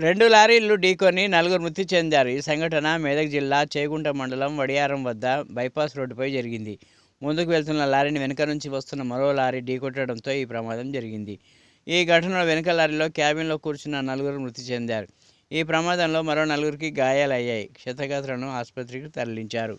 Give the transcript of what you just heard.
రెండు లారీలు ఢీకొని నలుగురు మృతి చెందారు. ఈ సంఘటన మెదక్ జిల్లా చేగుంట మండలం వడియారం వద్ద బైపాస్ రోడ్డుపై జరిగింది. ముందుకు వెళ్తున్న లారీని వెనుక నుంచి వస్తున్న మరో లారీ ఢీకొట్టడంతో ఈ ప్రమాదం జరిగింది. ఈ ఘటనలో వెనుక లారీలో క్యాబిన్లో కూర్చున్న నలుగురు మృతి చెందారు. ఈ ప్రమాదంలో మరో నలుగురికి గాయాలయ్యాయి. క్షతగాత్రులను ఆసుపత్రికి తరలించారు.